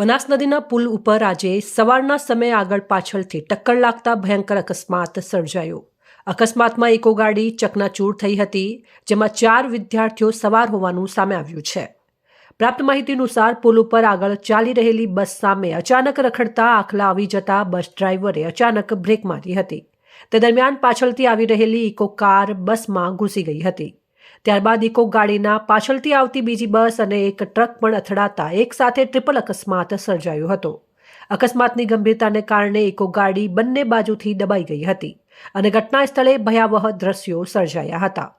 બનાસ નદીના પુલ ઉપર આજે સવારના સમયે આગળ પાછળથી ટક્કર લાગતા ભયંકર અકસ્માત સર્જાયો. અકસ્માતમાં એકો ગાડી ચકનાચૂર થઈ હતી, જેમાં ચાર વિદ્યાર્થીઓ સવાર હોવાનું સામે આવ્યું છે. પ્રાપ્ત માહિતી અનુસાર, પુલ ઉપર આગળ ચાલી રહેલી બસ સામે અચાનક રખડતા આખલા આવી જતા બસ ડ્રાઈવરે અચાનક બ્રેક મારી હતી. તે દરમિયાન પાછળથી આવી રહેલી ઇકો કાર બસમાં ઘૂસી ગઈ હતી. ત્યારબાદ ઇકો ગાડીના પાછળથી આવતી બીજી બસ અને એક ટ્રક પણ અથડાતા એક સાથે ટ્રિપલ અકસ્માત સર્જાયો હતો. અકસ્માતની ગંભીરતાને કારણે ઇકો ગાડી બંને બાજુથી દબાઈ ગઈ હતી અને ઘટના સ્થળે ભયાવહ દ્રશ્યો સર્જાયા હતા.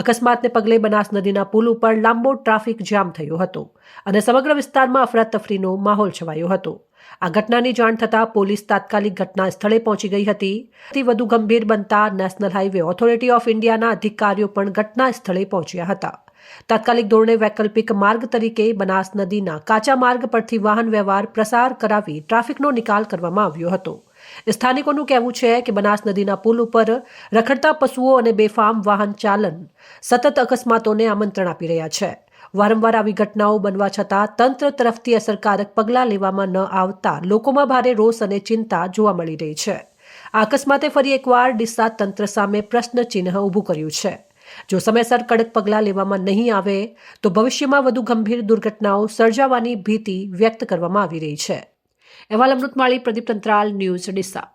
અકસ્માતને પગલે બનાસ નદીના પુલ ઉપર લાંબો ટ્રાફિક જામ થયો હતો અને સમગ્ર વિસ્તારમાં અફરાતફરીનો માહોલ છવાયો હતો. આ ઘટનાની જાણ થતાં પોલીસ તાત્કાલિક ઘટના સ્થળે પહોંચી ગઈ હતી. વધુ ગંભીર બનતા નેશનલ હાઈવે ઓથોરિટી ઓફ ઇન્ડિયાના અધિકારીઓ પણ ઘટના સ્થળે પહોંચ્યા હતા. તાત્કાલિક ધોરણે વૈકલ્પિક માર્ગ તરીકે બનાસ નદીના કાચા માર્ગ પરથી વાહન વ્યવહાર પ્રસાર કરાવી ટ્રાફિકનો નિકાલ કરવામાં આવ્યો હતો. સ્થાનિકોનું કહેવું છે કે બનાસ નદીના પુલ ઉપર રખડતા પશુઓ અને બેફામ વાહન ચાલન સતત અકસ્માતોને આમંત્રણ આપી રહ્યા છે. વારંવાર આવી ઘટનાઓ બનવા છતાં તંત્ર તરફથી અસરકારક પગલાં લેવામાં ન આવતા લોકોમાં ભારે રોષ અને ચિંતા જોવા મળી રહી છે. આ અકસ્માતે ફરી એકવાર ડીસા તંત્ર સામે પ્રશ્નચિહ્ન ઊભું કર્યું છે. જો સમયસર કડક પગલાં લેવામાં નહીં આવે, તો ભવિષ્યમાં વધુ ગંભીર દુર્ઘટનાઓ સર્જાવાની ભીતિ વ્યક્ત કરવામાં આવી રહી છે. અહેવાલ અમૃતમાળી પ્રદીપ તંત્રાલ ન્યૂઝ ડીસા